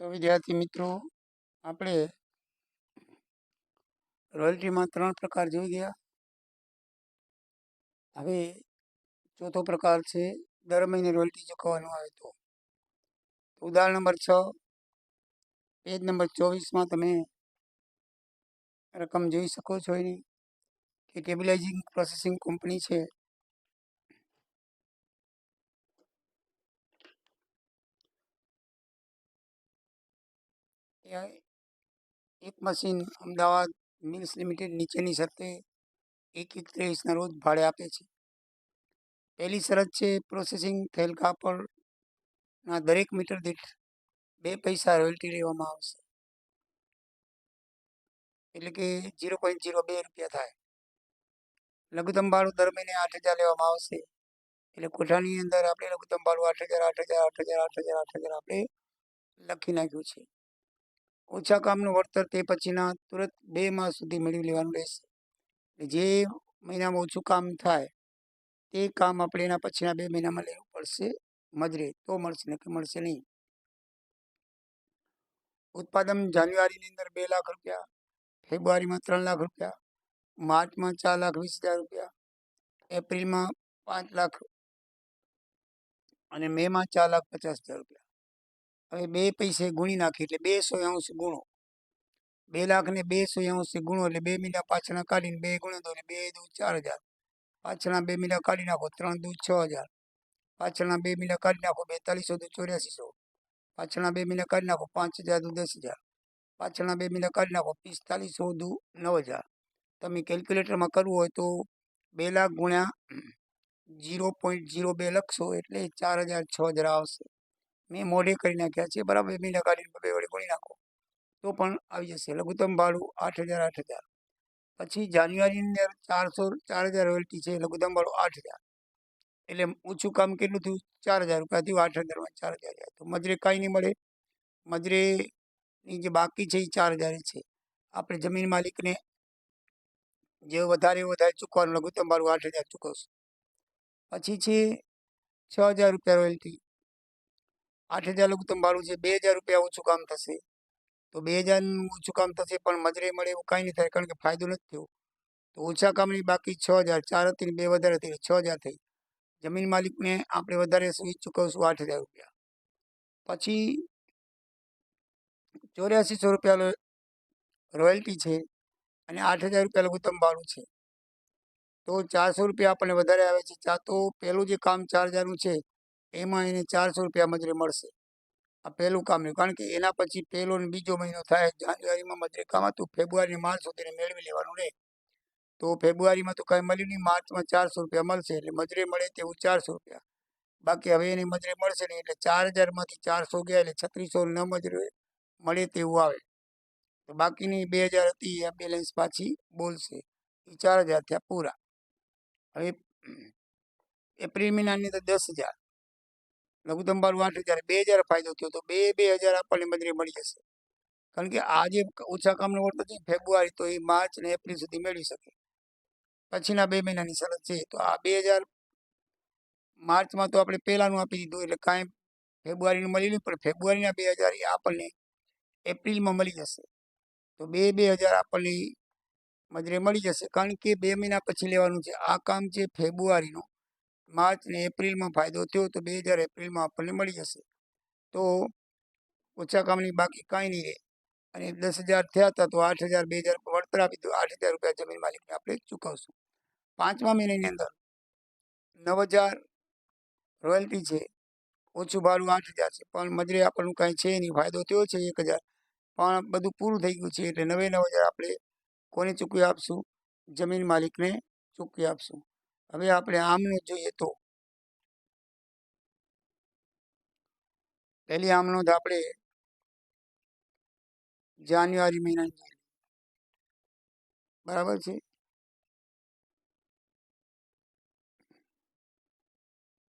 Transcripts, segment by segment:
તો વિદ્યાર્થી મિત્રો, આપણે રોયલ્ટીમાં ત્રણ પ્રકાર જોઈ ગયા. હવે ચોથો પ્રકાર છે, દર મહિને રોયલ્ટી ચૂકવવાનું આવે તો. ઉદાહરણ નંબર છ, પેજ નંબર ચોવીસમાં તમે રકમ જોઈ શકો છો એની. કે ટેબિલાઇઝિંગ પ્રોસેસિંગ કંપની છે. એક મશીન અમદાવાદ મિલ્સ લિમિટેડ નીચેની શરતે એક એક ત્રેવીસના રોજ ભાડે આપે છે પહેલી શરત છે પ્રોસેસિંગ થયેલ કાપડના દરેક મીટર દીઠ બે પૈસા રોયલ્ટી લેવામાં આવશે એટલે કે ઝીરો પોઈન્ટ ઝીરો બે રૂપિયા થાય લઘુત્તમ ભાડું દર મહિને આઠ હજાર લેવામાં આવશે એટલે કોઠાની અંદર આપણે લઘુત્તમ ભાડું આઠ હજાર આઠ હજાર આઠ હજાર આઠ હજાર આઠ હજાર આપણે લખી નાખ્યું છે ઓછા કામનું વળતર તે પછીના તુરંત બે માસ સુધી મેળવી લેવાનું રહેશે. જે મહિનામાં ઓછું કામ થાય, તે કામ આપણે એના પછીના બે મહિનામાં લેવું પડશે. મજરે તો મળશે નહીં મળશે નહીં. ઉત્પાદન જાન્યુઆરીની અંદર બે લાખ રૂપિયા, ફેબ્રુઆરીમાં ત્રણ લાખ રૂપિયા, માર્ચમાં ચાર લાખ વીસ હજાર રૂપિયા, એપ્રિલમાં પાંચ લાખ અને મેમાં ચાર લાખ પચાસ હજાર રૂપિયા. હવે બે પૈસે ગુણી નાખી એટલે બે સો અંશ ગુણો. બે લાખ ને બે સો અંશ ગુણો એટલે બે મીંડા પાછળના કાઢીને બે ગુણો દો એટલે બે દૂધ ચાર હજાર. પાછળના બે મીંડા કાઢી નાખો ત્રણ દૂધ છ હજાર. પાછળના બે મીંડા કાઢી નાખો બેતાલીસો દુ ચોર્યાસીસો. પાછળના બે મીંડા કાઢી નાખો પાંચ હજાર દૂધ દસ હજાર. પાછળના બે મીંડા કાઢી નાખો પિસ્તાલીસો દૂ નવ હજાર. તમે કેલ્ક્યુલેટરમાં કરવું હોય તો બે લાખ ગુણ્યા જીરો પોઈન્ટ જીરો બે લખશો એટલે ચાર હજાર છ હજાર આવશે. મેં મોઢે કરી નાખ્યા છે. બરાબર મહિના કાઢીને બે વડે ગોળી નાખો. તો પણ આવી જશે. લઘુત્તમ ભાડું આઠ હજાર આઠ હજાર. પછી જાન્યુઆરીની અંદર ચારસો, ચાર હજાર રોયલ્ટી છે. લઘુત્તમ ભાડું આઠ હજાર. એટલે ઓછું કામ કેટલું થયું? ચાર હજાર રૂપિયા થયું આઠ હજારમાં ચાર હજાર તો મજરે કાંઈ નહીં મળે. મજરેની જે બાકી છે એ ચાર હજાર છે. આપણે જમીન માલિકને જે વધારે વધારે ચૂકવાનું લઘુત્તમ ભાડું આઠ હજાર ચૂકવશું. પછી છે છ હજાર રૂપિયા રોયલ્ટી આઠ હજાર લઘુત્તમ ભાડું છે, બે હજાર રૂપિયા ઓછું કામ થશે. તો બે હજારનું ઓછું કામ થશે, પણ મજરે મળે એવું કાંઈ નહીં થાય, કારણ કે ફાયદો નથી થયો. તો ઓછા કામની બાકી છ હજાર, ચાર હતી બે વધારે હતી છ હજાર થઈ. જમીન માલિકને આપણે વધારે સુવિધ ચૂકવશું આઠ હજાર રૂપિયા. પછી ચોર્યાસીસો રૂપિયા રોયલ્ટી છે અને આઠ હજાર રૂપિયા લઘુત્તમ ભાડું છે. તો ચારસો રૂપિયા આપણને વધારે આવે છે. ચા તો પહેલું જે કામ ચાર હજારનું છે એમાં એને ચારસો રૂપિયા મજૂરી મળશે. આ પહેલું કામ નહીં કારણ કે એના પછી પહેલો ને બીજો મહિનો થાય, જાન્યુઆરીમાં મજૂરી કામ હતું ફેબ્રુઆરી, માર્ચ સુધીને મેળવી લેવાનું રહે તો ફેબ્રુઆરીમાં તો કાંઈ મળ્યું નહીં, માર્ચમાં ચારસો રૂપિયા મળશે, એટલે મજૂરી મળે તેવું ચારસો રૂપિયા. બાકી હવે એની મજૂરી મળશે નહીં, એટલે ચાર હજારમાંથી ચારસો ગયા, એટલે છત્રીસો ન મજૂરી મળે તેવું આવે. તો બાકીની બે હજાર હતી એ બેલેન્સ પાછી બોલશે. એ ચાર હજાર થયા પૂરા. હવે એપ્રિલ મહિનાની અંદર દસ હજાર. લઘુત્તમ ભાવ આઠ હજાર, બે હજાર ફાયદો થયો તો બે બે હજાર આપણને મજૂરી મળી જશે. કારણ કે આ જે ઓછા કામનો વળતર છે ફેબ્રુઆરી તો એ માર્ચ અને એપ્રિલ સુધી મેળવી શકે. પછીના બે મહિનાની શરત છે તો આ બે હજાર માર્ચમાં તો આપણે પહેલાંનું આપી દીધું એટલે કાંઈ ફેબ્રુઆરીનું મળી નહીં પણ ફેબ્રુઆરીના બે હજાર એ આપણને એપ્રિલમાં મળી જશે. તો બે બે હજાર આપણને મજરે મળી જશે. કારણ કે બે મહિના પછી લેવાનું છે. આ કામ છે ફેબ્રુઆરીનું. માર્ચ ને એપ્રિલમાં ફાયદો થયો તો બે હજાર એપ્રિલમાં આપણને મળી જશે. તો ઓછા કામની બાકી કાંઈ નહીં રહે અને દસ હજાર થયા હતા તો આઠ હજાર, બે હજાર વળતર આપી તો આઠ હજાર રૂપિયા જમીન માલિકને આપણે ચૂકવશું. પાંચમા મહિનાની અંદર નવ હજાર રોયલ્ટી છે. ઓછું ભાડું આઠ હજાર છે. પણ મજરે આપણનું કાંઈ છે નહીં. ફાયદો થયો છે એક હજાર. પણ બધું પૂરું થઈ ગયું છે એટલે નવે નવ હજાર આપણે કોને ચૂકવી આપશું? જમીન માલિકને ચૂકવી આપશું. હવે આપણે આમનો જોઈએ તો પહેલી આમ નોંધ આપણે જાન્યુઆરી મહિનાની બરાબર છે?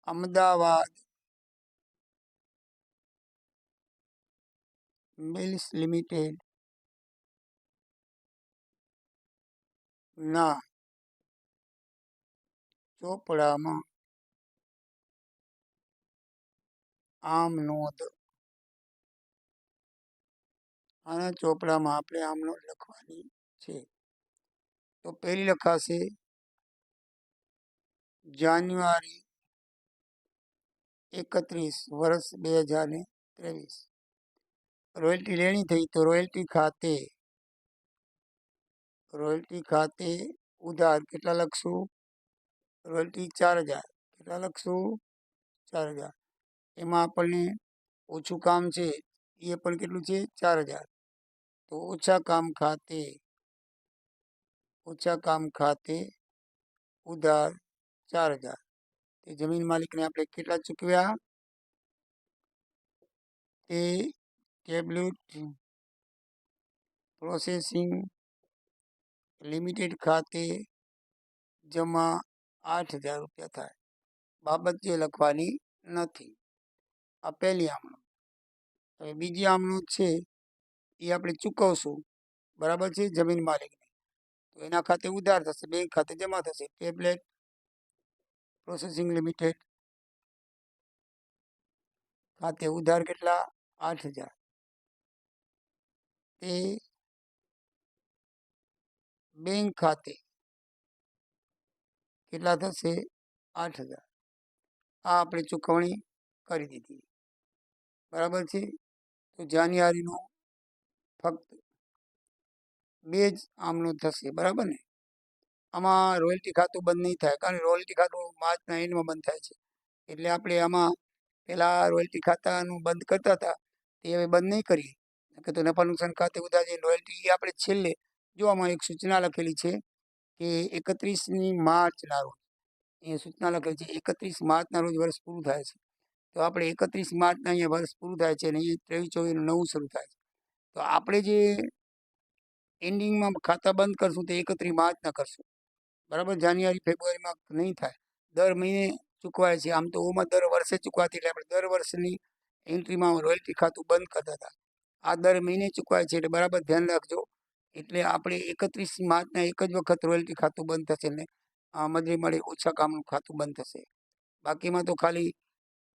અમદાવાદ મિલ્સ લિમિટેડ ના ચોપડામાં આમ નોંધ. આના ચોપડામાં આપણે આમ નોંધ લખવાની છે. તો પહેલી લખાશે, જાન્યુઆરી એકત્રીસ વર્ષ બે હજાર ને ત્રેવીસ. રોયલ્ટી લેણી થઈ તો રોયલ્ટી ખાતે રોયલ્ટી ખાતે ઉધાર કેટલા લખશું? રોયલ્ટી ચાર હજાર કેટલા લખશું ચાર હજાર એમાં આપણને ઓછું કામ છે એ પણ કેટલું છે ચાર હજાર તો ઓછા કામ ખાતે ઓછા કામ ખાતે ઉધાર ચાર હજાર તે જમીન માલિકને આપણે કેટલા ચૂકવ્યા તે ટેબ્લેટ પ્રોસેસિંગ લિમિટેડ ખાતે જમા આઠ હજાર રૂપિયા થાય. બાબત જે લખવાની નથી. આ પહેલી આમણું. હવે બીજી આમણો છે, એ આપણે ચૂકવશું. બરાબર છે, જમીન માલિકને. તો એના ખાતે ઉધાર થશે, બેંક ખાતે જમા થશે. ટેબ્લેટ પ્રોસેસિંગ લિમિટેડ ખાતે ઉધાર કેટલા? આઠ હજાર. તે બેંક ખાતે કેટલા થશે? આઠ હજાર. આ આપણે ચૂકવણી કરી દીધી. બરાબર છે? તો જાન્યુઆરીનો ફક્ત બે જ આમનો થશે. બરાબર ને? આમાં રોયલ્ટી ખાતું બંધ નહીં થાય, કારણ કે રોયલ્ટી ખાતું માર્ચના એન્ડમાં બંધ થાય છે. એટલે આપણે આમાં પહેલાં રોયલ્ટી ખાતાનું બંધ કરતા હતા, તે હવે બંધ નહીં કરીએ. કે તો નફા નુકસાન ખાતે ઉધાર જે રોયલ્ટી આપણે છેલ્લે, જો આમાં એક સૂચના લખેલી છે કે એકત્રીસની માર્ચના રોજ. એ સૂચના લખેલી છે, એકત્રીસ માર્ચના રોજ વર્ષ પૂરું થાય છે. તો આપણે એકત્રીસ માર્ચના અહીંયા વર્ષ પૂરું થાય છે અને અહીંયા ત્રેવીસ ચોવીસનું નવું શરૂ થાય છે. તો આપણે જે એન્ડિંગમાં ખાતા બંધ કરશું તે એકત્રીસ માર્ચના કરશું. બરાબર? જાન્યુઆરી, ફેબ્રુઆરીમાં નહીં થાય. દર મહિને ચૂકવાય છે. આમ તો ઓમાં દર વર્ષે ચૂકવાતી એટલે આપણે દર વર્ષની એન્ટ્રીમાં રોયલ્ટી ખાતું બંધ કરતા હતા. આ દર મહિને ચૂકવાય છે એટલે બરાબર ધ્યાન રાખજો. એટલે આપણે એકત્રીસ માર્ચના એક જ વખત રોયલ્ટી ખાતું બંધ થશે ને મજૂરી મળે ઓછા કામનું ખાતું બંધ થશે. બાકીમાં તો ખાલી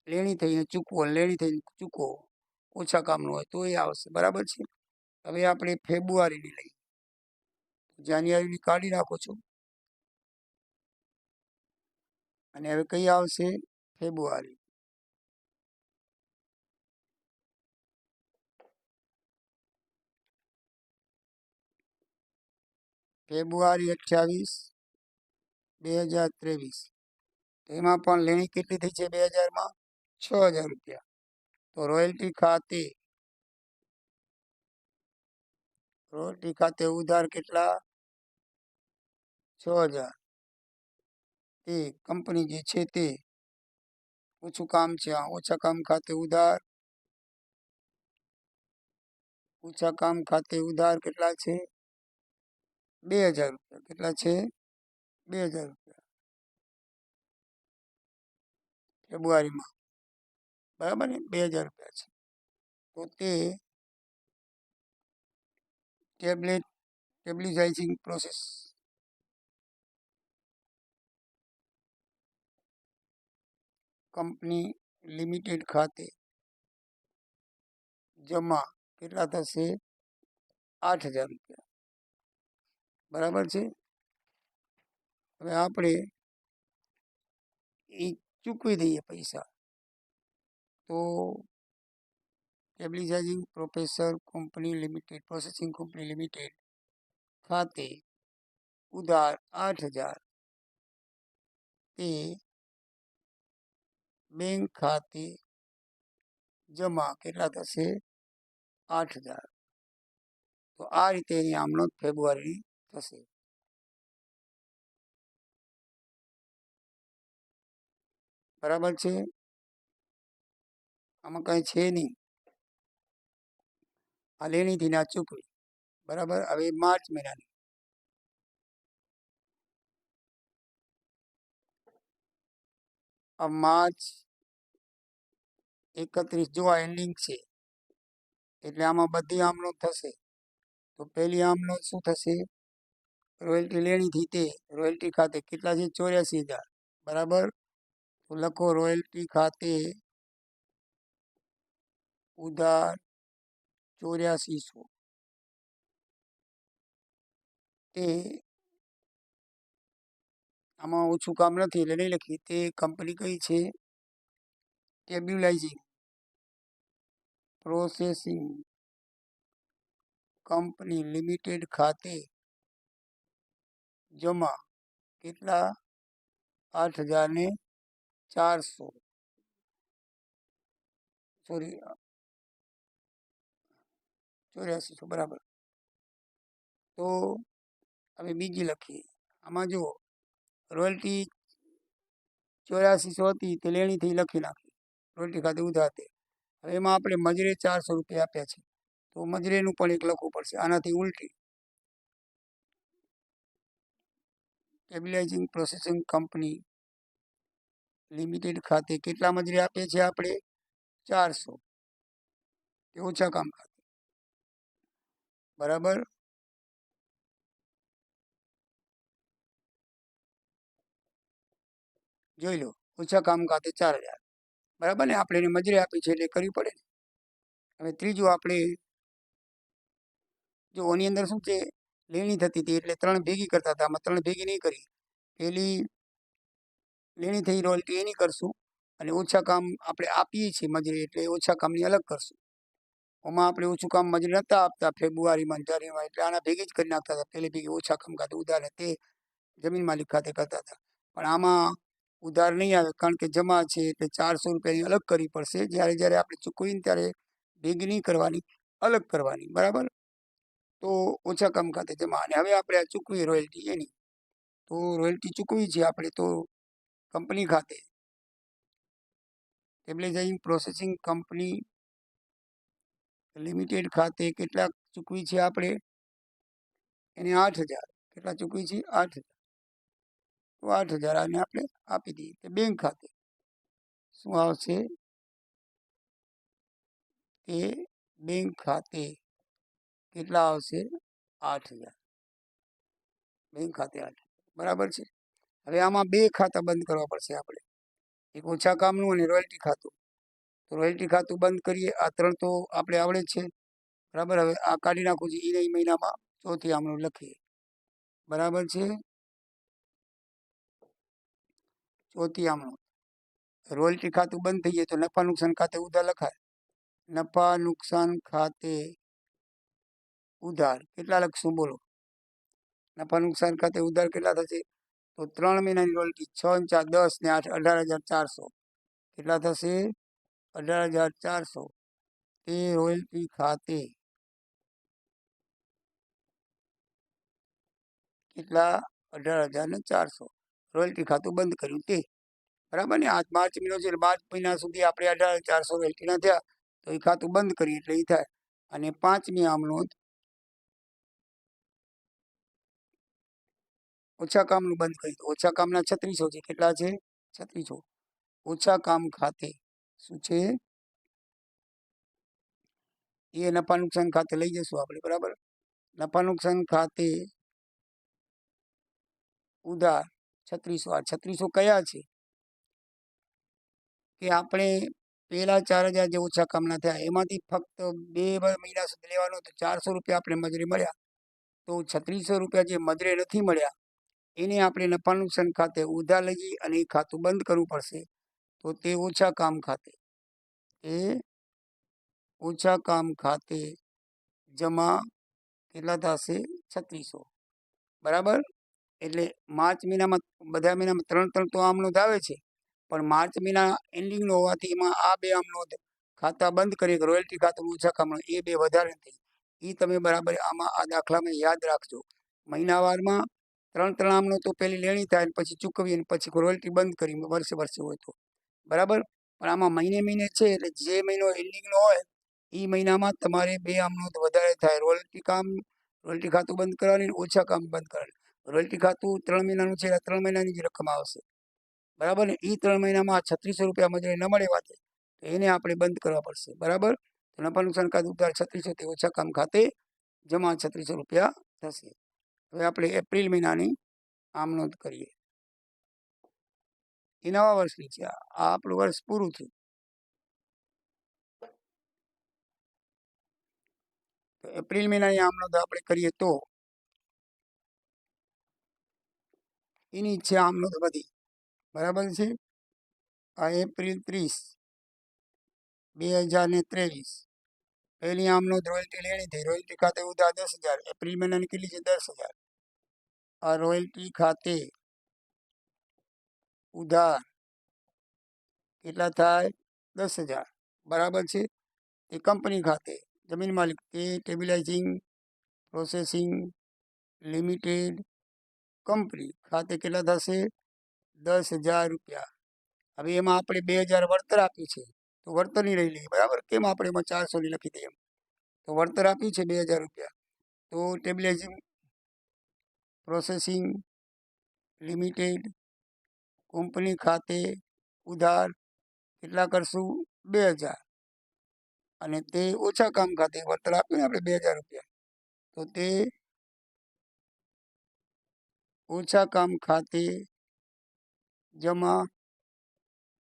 લેણી થઈને ચૂકવો લેણી થઈને ચૂકવો, ઓછા કામનું હોય તો એ આવશે. બરાબર છે? હવે આપણે ફેબ્રુઆરીની લઈએ જાન્યુઆરીની કાઢી નાખો છો. અને હવે કઈ આવશે? ફેબ્રુઆરી. ફેબ્રુઆરી અઠ્યાવીસ, બે હજાર ત્રેવીસ. એમાં પણ લેણી કેટલી થઈ છે બે હજારમાં? છ હજાર રૂપિયા. તો રોયલ્ટી ખાતે રોયલ્ટી ખાતે ઉધાર કેટલા? છ હજાર. તે કંપની જે છે તે ઓછું કામ છે. ઓછા કામ ખાતે ઉધાર, ઓછા કામ ખાતે ઉધાર કેટલા છે? બે હજાર રૂપિયા. કેટલા છે? બે હજાર રૂપિયા. ફેબ્રુઆરીમાં. બરાબર ને? બે હજાર રૂપિયા છે. તો તે tablet stabilizing process. Company limited ખાતે જમા. કેટલા થશે? આઠ હજાર રૂપિયા. બરાબર છે હવે આપણે એ ચૂકવી દઈએ પૈસા તો stabilizing professor company limited processing company limited ખાતે ઉધાર આઠ હજાર તે બેંક ખાતે જમા કેટલા થશે આઠ હજાર તો આ રીતે એની આમનો ફેબ્રુઆરી થશે બરાબર છે આમાં કંઈ છે નહીં આ લેણીથી ના ચૂકવી બરાબર હવે માર્ચ મહિનાની આ માર્ચ એકત્રીસ જો આ એન્ડિંગ છે એટલે આમાં બધી આમનો થશે તો પહેલી આમનો શું થશે રોયલ્ટી લેણીથી તે, રોયલ્ટી ખાતે કેટલા છે? ચોર્યાસી હજાર. બરાબર? લખો રોયલ્ટી ખાતે ઉધાર ચોર્યાસીસો તે આમાં ઓછું કામ નથી, એટલે નહીં લખી તે કંપની કઈ છે? ટેબ્યુલાઇઝિંગ પ્રોસેસિંગ કંપની લિમિટેડ ખાતે જમા કેટલા? આઠ હજાર ને ચારસો. સોરી ચોર્યાસીસો બરાબર. તો હવે બીજી લખીએ. આમાં જુઓ, રોયલ્ટી ચોર્યાસીસો હતી, તે લેણીથી લખી નાખી. રોયલ્ટી ખાતે ઉધાર હવે એમાં આપણે મજરે ચારસો રૂપિયા આપ્યા છે. તો મજરેનું પણ એક લખવું પડશે. આનાથી ઉલટી સ્ટેબિલાઇઝિંગ પ્રોસેસિંગ કંપની લિમિટેડ ખાતે કેટલા મજરી આપે છે આપણે? ચારસો. કે ઓછા કામ ખાતે. બરાબર? જોઈ લો, ઓછા કામ ખાતે ચાર હજાર. બરાબર ને? આપણે એને મજૂરી આપી છે એટલે કરવી પડે ને. હવે ત્રીજું આપણે, જો આની અંદર શું છે? લેણી થતી હતી એટલે ત્રણ ભેગી કરતા હતા. ત્રણ ભેગી નહીં કરી. પેલી લેણી થઈ રોયલ્ટી એની કરશું અને ઓછા કામ આપણે આપીએ છીએ મજૂરી એટલે ઓછા કામની અલગ કરશું. ઓમાં આપણે ઓછું કામ મજૂરી નહોતા આપતા ફેબ્રુઆરીમાં જાન્યુઆરી એટલે આના ભેગી જ કરી નાખતા હતા. પેલી ભેગી ઓછા કામ ખાતે ઉધાર તે જમીન માલિક ખાતે કરતા હતા. પણ આમાં ઉધાર નહીં આવે કારણ કે જમા છે એટલે ચારસો રૂપિયાની અલગ કરવી પડશે. જ્યારે જ્યારે આપણે ચૂકવીને ત્યારે ભેગી નહીં કરવાની, અલગ કરવાની. બરાબર? તો ઓછા કામ ખાતે. જમા અને હવે આપણે આ ચૂકવી રોયલ્ટી એની. તો રોયલ્ટી ચૂકવી છે આપણે તો કંપની ખાતે. સ્ટેબલાઇઝિંગ પ્રોસેસિંગ કંપની લિમિટેડ ખાતે કેટલા ચૂકવી છે આપણે? એને આઠ હજાર. કેટલા ચૂકવી છે? આઠ હજાર. તો આઠ હજાર આને આપણે આપી દઈએ. કે બેંક ખાતે. શું આવશે? કે બેંક ખાતે કેટલા આવશે? આઠ હજાર. બેંક ખાતે આઠ બરાબર છે? હવે આમાં બે ખાતા બંધ કરવા પડશે આપણે. એક ઓછા કામનું અને રોયલ્ટી ખાતું. તો રોયલ્ટી ખાતું બંધ કરીએ. આ ત્રણ તો આપણે આવડે જ છે. બરાબર? હવે આ કાઢી નાખું છું. એ મહિનામાં ચોથી આમનું લખીએ. બરાબર છે? ચોથી આમનું. રોયલ્ટી ખાતું બંધ થઈ જાય તો નફા નુકસાન ખાતે ઉધા લખાય. નફા નુકસાન ખાતે ઉધાર, કેટલા લખશું બોલો? નફા નુકસાન ખાતે ઉધાર કેટલા થશે? તો ત્રણ મહિનાની રોયલ્ટી છ ને ચાર, દસ ને આઠ, અઢાર હજાર ચારસો. કેટલા થશે? અઢાર હજાર ચારસો. તે રોયલ્ટી ખાતે કેટલા? અઢાર હજાર ને ચારસો. રોયલ્ટી ખાતું બંધ કર્યું તે. બરાબર ને? આજ માર્ચ મહિનો છે માર્ચ મહિના સુધી આપણે અઢાર ચારસો રોયલ્ટીના થયા, તો એ ખાતું બંધ કરીએ એટલે એ થાય. અને પાંચમી આમ નોંધ ઓછા કામનું બંધ કરી દો. ઓછા કામના છત્રીસો છે. કેટલા છે? છત્રીસો. ઓછા કામ ખાતે શું છે? એ નફા નુકસાન ખાતે લઈ જશું આપણે, બરાબર? નફા નુકસાન ખાતે ઉધાર છત્રીસો. આ છત્રીસો કયા છે? કે આપણે પહેલા ચાર હજાર જે ઓછા કામના થયા, એમાંથી ફક્ત બે મહિના સુધી લેવાનો તો ચારસો રૂપિયા આપણે મજૂરી મળ્યા. તો છત્રીસો રૂપિયા જે મજરે નથી મળ્યા એને આપણે નફા નુકસાન ખાતે ઉધા લઈ અને એ ખાતું બંધ કરવું પડશે, તો તે ઓછા કામ ખાતે. એ ઓછા કામ ખાતે જમા કેટલા થશે? છત્રીસો. બરાબર? એટલે માર્ચ મહિનામાં બધા મહિનામાં ત્રણ ત્રણ તો આમ નોંધ આવે છે, પણ માર્ચ મહિના એન્ડિંગનો હોવાથી એમાં આ બે આમ નોંધ ખાતા બંધ કરી રોયલ્ટી ખાતું ઓછા કામ એ બે વધારે થઈ એ તમે બરાબર આમાં આ દાખલામાં યાદ રાખજો. મહિનાવારમાં ત્રણ ત્રણ આમનો તો પહેલી લેણી થાય પછી ચૂકવી અને પછી રોયલ્ટી બંધ કરી વર્ષે વર્ષે હોય તો. બરાબર? પણ આમાં મહિને મહિને છે એટલે જે મહિનો એન્ડિંગનો હોય એ મહિનામાં તમારે બે આમનો વધારે થાય. રોયલ્ટી કામ રોયલ્ટી ખાતું બંધ કરવાની ઓછા કામ બંધ કરવાની રોયલ્ટી ખાતું ત્રણ મહિનાનું છે ત્રણ મહિનાની જ રકમ આવશે. બરાબર ને? એ ત્રણ મહિનામાં છત્રીસો રૂપિયા મજૂરી ન મળે વાતે, તો એને આપણે બંધ કરવા પડશે. બરાબર? તો નફા નુકસાન ખાતું ઉતાર છત્રીસો તે ઓછા કામ ખાતે જમા છત્રીસો રૂપિયા થશે. હવે આપણે એપ્રિલ મહિનાની આમ નોંધ કરીએ. એ નવા વર્ષની છે. આ આપણું વર્ષ પૂરું થયું. તો એપ્રિલ મહિનાની આમ નોંધ આપણે કરીએ તો એની છે આમ નોંધ બધી, બરાબર છે? આ એપ્રિલ ત્રીસ, બે હજાર ને ત્રેવીસ. પહેલી આમનો રોયલ્ટી લેણી થઈ. રોયલ્ટી ખાતે ઉધાર દસ હજાર. એપ્રિલ મહિનાની કેટલી છે? દસ હજાર. આ રોયલ્ટી ખાતે ઉધાર કેટલા થાય? દસ હજાર. બરાબર છે? તે કંપની ખાતે. જમીન માલિક તે ટેબિલાઇઝિંગ પ્રોસેસિંગ લિમિટેડ કંપની ખાતે કેટલા થશે? દસ હજાર રૂપિયા. હવે એમાં આપણે બે હજાર વળતર આપ્યું છે. તો વળતરની રહી લઈએ. બરાબર? કેમ આપણે એમાં ચારસોની લખી દઈએ તો વળતર આપ્યું છે બે હજાર રૂપિયા. તો ટેબિલાઇઝિંગ પ્રોસેસિંગ લિમિટેડ કંપની ખાતે ઉધાર કેટલા કરશું? બે હજાર. અને તે ઓછા કામ ખાતે વળતર આપ્યું આપણે બે હજાર રૂપિયા. તો તે ઓછા કામ ખાતે જમા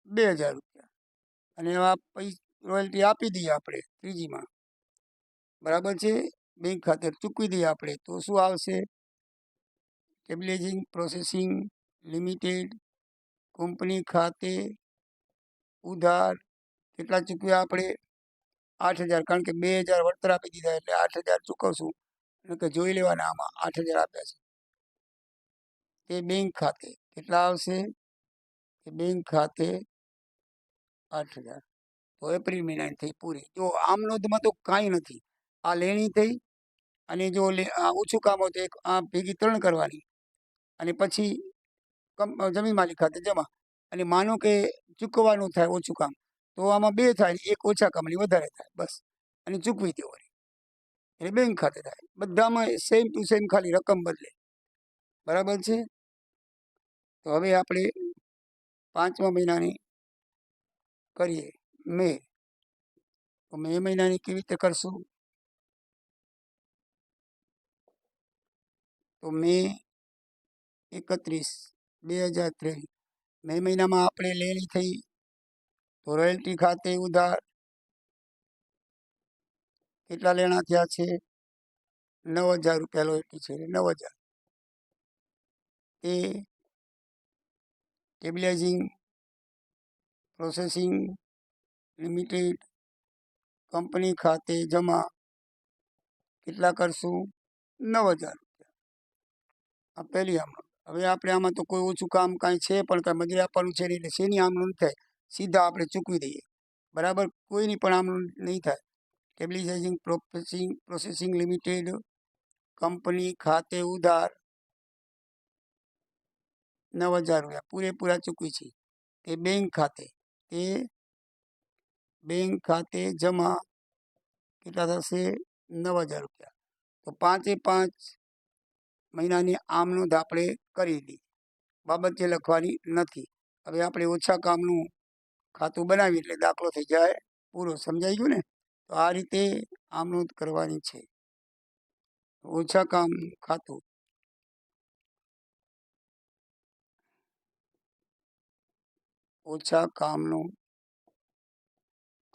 બે હજાર રૂપિયા. અને એવા પૈસા, રોયલ્ટી આપી દઈએ આપણે ત્રીજીમાં. બરાબર છે? બેંક ખાતે ચૂકવી દઈએ આપણે. તો શું આવશે? સ્ટેબિલાઇઝિંગ પ્રોસેસિંગ લિમિટેડ કંપની ખાતે ઉધાર કેટલા ચૂકવ્યા? આપણે આઠ હજાર, કારણ કે બે હજાર વળતર આપી દીધા એટલે આઠ હજાર ચૂકવશું. એટલે કે જોઈ લેવાના આમાં આઠ હજાર આપ્યા છે. તે બેંક ખાતે કેટલા આવશે? તે બેંક ખાતે આઠ હજાર. તો એપ્રિલ મહિનાની થઈ પૂરી. જો આમ નોંધમાં તો કાંઈ નથી. આ લેણી થઈ અને જો ઓછું કામ હોય તો એક આ ભેગી ત્રણ કરવાની. અને પછી જમીન માલિક ખાતે જમા. અને માનો કે ચૂકવવાનું થાય ઓછું કામ, તો આમાં બે થાય એક ઓછા કામની વધારે થાય, બસ. અને ચૂકવી દો એટલે બેંક ખાતે થાય. બધામાં સેમ ટુ સેમ ખાલી રકમ બદલે. બરાબર છે? તો હવે આપણે પાંચમા મહિનાની કરીએ મે. તો મે મહિનાની કેવી રીતે કરશું? તો મે એકત્રીસ, બે હજાર ત્રેવીસ. મે મહિનામાં આપણે લેણી થઈ. તો રોયલ્ટી ખાતે ઉધાર. કેટલા લેણા થયા છે? નવ હજાર રૂપિયા રોયલ્ટી છે નવ હજાર. તે સ્ટેબિલાઇઝિંગ, પ્રોસેસિંગ લિમિટેડ કંપની ખાતે જમા કેટલા કરશું? નવ હજાર રૂપિયા. આ પહેલી આમનો હવે આપણે આમાં તો કોઈ ઓછું કામ કાંઈ છે, પણ કાંઈ મજૂરી આપવાનું છે નહીં એટલે શેની આમનું નહીં થાય. સીધા આપણે ચૂકવી દઈએ. બરાબર? કોઈની પણ આમનું નહીં થાય. Stabilizing processing processing limited, company ખાતે ઉધાર નવ હજાર રૂપિયા. પૂરેપૂરા ચૂકવી છે. તે બેંક ખાતે. તે બેંક ખાતે જમા કેટલા થશે? નવ હજાર રૂપિયા. તો પાંચે પાંચ મહિનાની આમ નોંધ આપણે કરી દીધી બાબત જે લખવાની નથી. હવે આપણે ઓછા કામનું ખાતું બનાવી એટલે દાખલો થઈ જાય, પૂરો સમજાઈ ગયું ને? તો આ રીતે આમ નોંધ કરવાની છે. ઓછા કામ ખાતું. ઓછા કામનું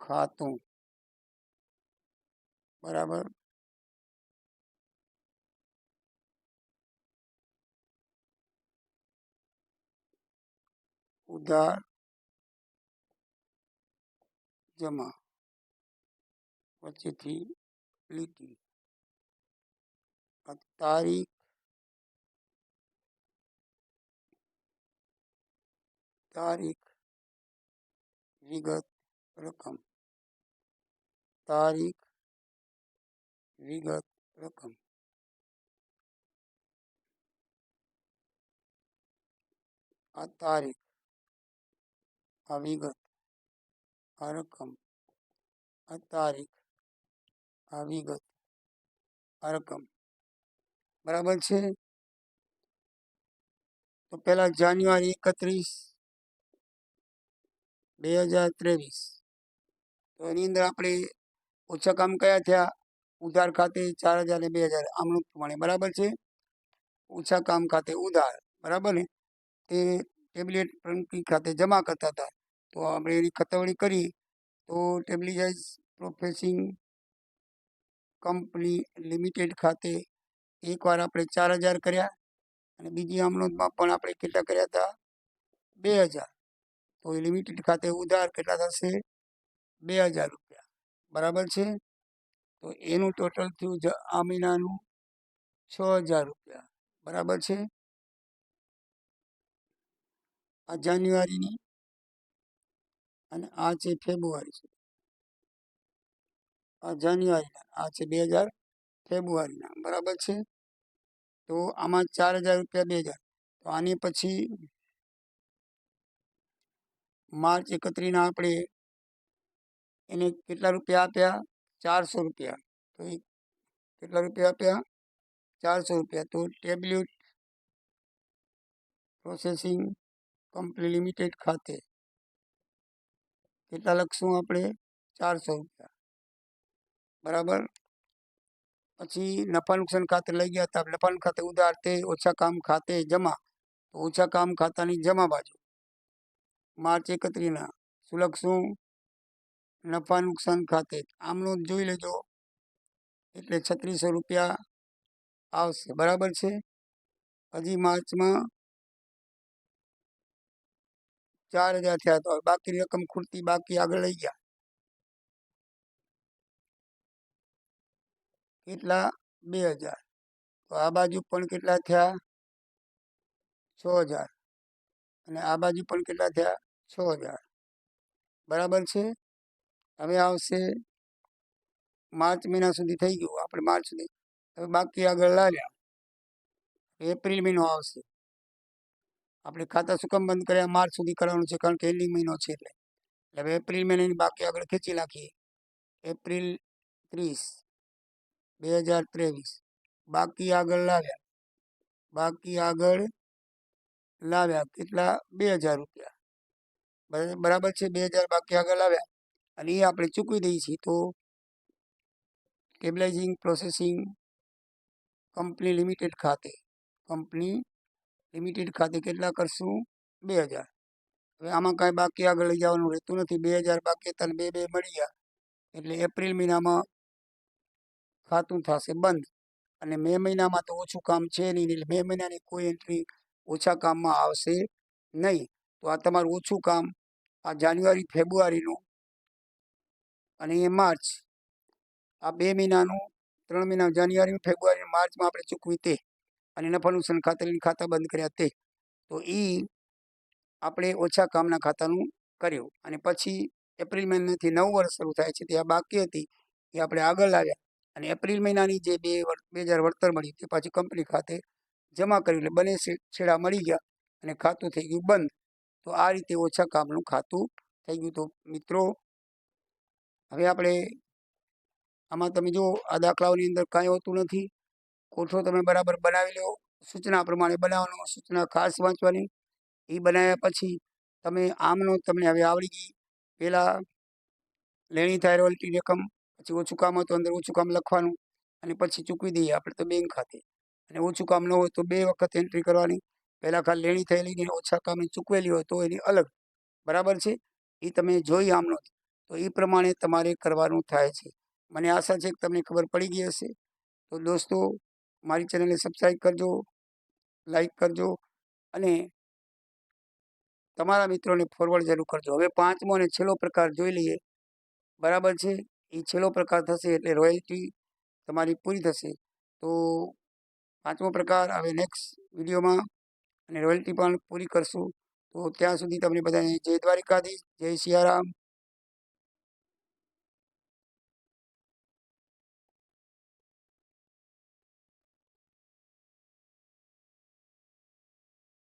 ખાતું. બરાબર? ઉધાર જમા વચ્ચેથી લીટી. તારીખ તારીખ વિગત રકમ. તારીખ વિગત રકમ. આ તારીખ આ વિગત આ રકમ આ તારીખ આ વિગત આ રકમ બરાબર છે? તો પહેલા જાન્યુઆરી એકત્રીસ બે હજાર ત્રેવીસ. તો એની અંદર આપણે ઓછા કામ કયા થયા? ઉધાર ખાતે ચાર હજાર ને બે હજાર આમનું પ્રમાણે. બરાબર છે? ઓછા કામ ખાતે ઉધાર. બરાબર ને? તે ટેબ્લેટ પ્રંકી ખાતે જમા કરતા હતા. તો આપણે એની ખતવણી કરી તો ટેબલિજાઇઝ પ્રોફેસિંગ કંપની લિમિટેડ ખાતે એકવાર આપણે ચાર હજાર કર્યા અને બીજી આમનોંધમાં પણ આપણે કેટલા કર્યા હતા? બે હજાર. તો એ લિમિટેડ ખાતે ઉધાર કેટલા થશે? બે હજાર રૂપિયા. બરાબર છે? તો એનું ટોટલ થયું આ મહિનાનું છ હજાર રૂપિયા. બરાબર છે? આ જાન્યુઆરીની અને આ છે ફેબ્રુઆરી સુધી આ જાન્યુઆરીના, આ છે બે હજાર ફેબ્રુઆરીના, બરાબર છે? તો આમાં ચાર હજાર રૂપિયા બે હજાર. તો આની પછી માર્ચ એકત્રીના આપણે એને કેટલા રૂપિયા આપ્યા? ચારસો રૂપિયા. તો એ કેટલા રૂપિયા આપ્યા? ચારસો રૂપિયા. તો ટેબ્લેટ પ્રોસેસિંગ કંપની લિમિટેડ ખાતે કેટલા લખશું આપણે? ચારસો રૂપિયા. બરાબર? પછી નફા નુકસાન ખાતે લઈ ગયા હતા. નફા ખાતે ઉધાર તે, ઓછા કામ ખાતે જમા. તો ઓછા કામ ખાતાની જમા બાજુ. માર્ચ એકત્રીના શું? લખશું નફા નુકસાન ખાતે. આમનો જોઈ લેજો. એટલે છત્રીસો રૂપિયા આવશે. બરાબર છે? હજી માર્ચમાં ચાર હજાર થયા તો બાકી રકમ ખૂટતી બાકી આગળ લઈ ગયા. કેટલા? બે હજાર. તો આ બાજુ પણ કેટલા થયા? છ હજાર. અને આ બાજુ પણ કેટલા થયા? છ હજાર. બરાબર છે? હવે આવશે માર્ચ મહિના સુધી થઈ ગયું, આપણે માર્ચ સુધી. હવે બાકી આગળ લાવ્યા. એપ્રિલ મહિનો આવશે. આપણે ખાતા શું કામ બંધ કર્યા, માર્ચ સુધી કરવાનું છે, કારણ કે એન્ડિંગ મહિનો છે એટલે હવે એપ્રિલ મહિનાની બાકી આગળ ખેંચી નાખીએ. એપ્રિલ ત્રીસ, બે હજાર ત્રેવીસ. બાકી આગળ લાવ્યા. બાકી આગળ લાવ્યા કેટલા? બે હજાર રૂપિયા. બરા- બરાબર છે, બે હજાર બાકી આગળ લાવ્યા. અને એ આપણે ચૂકવી દઈએ છીએ તો સ્ટેબલાઇઝિંગ પ્રોસેસિંગ કંપની લિમિટેડ ખાતે. કંપની લિમિટેડ ખાતે કેટલા કરશું? બે હજાર. હવે આમાં કાંઈ બાકી આગળ લઈ જવાનું રહેતું નથી. બે હજાર બાકી હતા બે બે મળી ગયા એટલે એપ્રિલ મહિનામાં ખાતું થશે બંધ. અને મે મહિનામાં તો ઓછું કામ છે નહીં એટલે મે મહિનાની કોઈ એન્ટ્રી ઓછા કામમાં આવશે નહીં. તો આ તમારું ઓછું કામ આ જાન્યુઆરી, ફેબ્રુઆરીનું અને એ માર્ચ. આ બે મહિનાનું, ત્રણ મહિના જાન્યુઆરી, ફેબ્રુઆરી માર્ચમાં આપણે ચૂકવી તે. અને નફાનું નુકસાન ખાતાની ખાતા બંધ કર્યા તે. તો એ આપણે ઓછા કામના ખાતાનું કર્યું. અને પછી એપ્રિલ મહિનાથી નવું વર્ષ શરૂ થાય છે તે આ બાકી હતી, એ આપણે આગળ લાવ્યા. અને એપ્રિલ મહિનાની જે બે બે હજાર વળતર મળી તે પાછી કંપની ખાતે જમા કર્યું એટલે બંને છેડા મળી ગયા અને ખાતું થઈ ગયું બંધ. તો આ રીતે ઓછા કામનું ખાતું થઈ ગયું. તો મિત્રો, હવે આપણે આમાં તમે જો આ દાખલાઓની અંદર કાંઈ હોતું નથી. કોઠો તમે બરાબર બનાવી લો, સૂચના પ્રમાણે બનાવવાનો, સૂચના ખાસ વાંચવાની. એ બનાવ્યા પછી તમે આમનો તમને હવે આવડી ગઈ. પહેલાં લેણી થાય રોયલ્ટી રકમ, પછી ઓછું કામ હતું અંદર ઓછું કામ લખવાનું, અને પછી ચૂકવી દઈએ આપણે તો બેંક ખાતે. અને ઓછું કામ ન હોય તો બે વખત એન્ટ્રી કરવાની. પહેલાં ખાલી લેણી થયેલી ને ઓછા કામની ચૂકવેલી હોય તો એની અલગ. બરાબર છે? એ તમે જોઈ આમનો. તો એ પ્રમાણે તમારે કરવાનું થાય છે. મને આશા છે કે તમને ખબર પડી ગઈ હશે. તો દોસ્તો મારી ચેનલને સબસ્ક્રાઈબ કરજો લાઈક કરજો અને તમારા મિત્રોને ફોરવર્ડ જરૂર કરજો. હવે પાંચમો અને છેલ્લો પ્રકાર જોઈ લઈએ. બરાબર છે? એ છેલ્લો પ્રકાર થશે એટલે રોયલ્ટી તમારી પૂરી થશે. તો પાંચમો પ્રકાર હવે નેક્સ્ટ વિડીયોમાં અને રોયલ્ટી પણ પૂરી કરશું. તો ત્યાં સુધી તમને બધાને જય દ્વારિકાધીશ, જય સિયારામ.